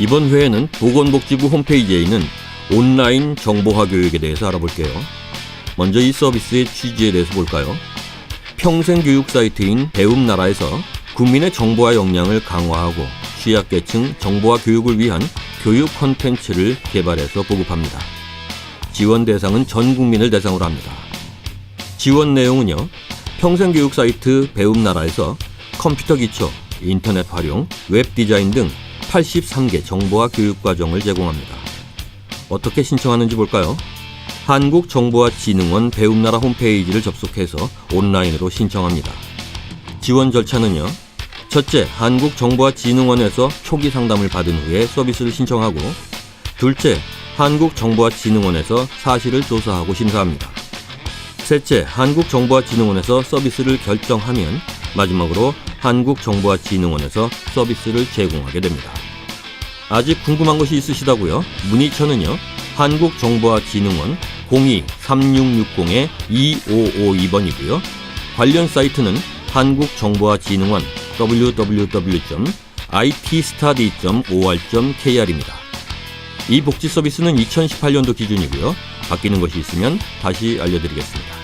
이번 회에는 보건복지부 홈페이지에 있는 온라인 정보화 교육에 대해서 알아볼게요. 먼저 이 서비스의 취지에 대해서 볼까요? 평생교육 사이트인 배움나라에서 국민의 정보화 역량을 강화하고 취약계층 정보화 교육을 위한 교육 콘텐츠를 개발해서 보급합니다. 지원 대상은 전 국민을 대상으로 합니다. 지원 내용은요. 평생교육 사이트 배움나라에서 컴퓨터 기초, 인터넷 활용, 웹 디자인 등 83개 정보화 교육 과정을 제공합니다. 어떻게 신청하는지 볼까요? 한국정보화진흥원 배움나라 홈페이지를 접속해서 온라인으로 신청합니다. 지원 절차는요. 첫째, 한국정보화진흥원에서 초기 상담을 받은 후에 서비스를 신청하고 둘째, 한국정보화진흥원에서 사실을 조사하고 심사합니다. 셋째, 한국정보화진흥원에서 서비스를 결정하면 마지막으로 한국정보화진흥원에서 서비스를 제공하게 됩니다. 아직 궁금한 것이 있으시다고요? 문의처는요. 한국정보화진흥원 02-3660-2552번이고요. 관련 사이트는 한국정보화진흥원 www.itstudy.or.kr입니다. 이 복지 서비스는 2018년도 기준이고요. 바뀌는 것이 있으면 다시 알려드리겠습니다.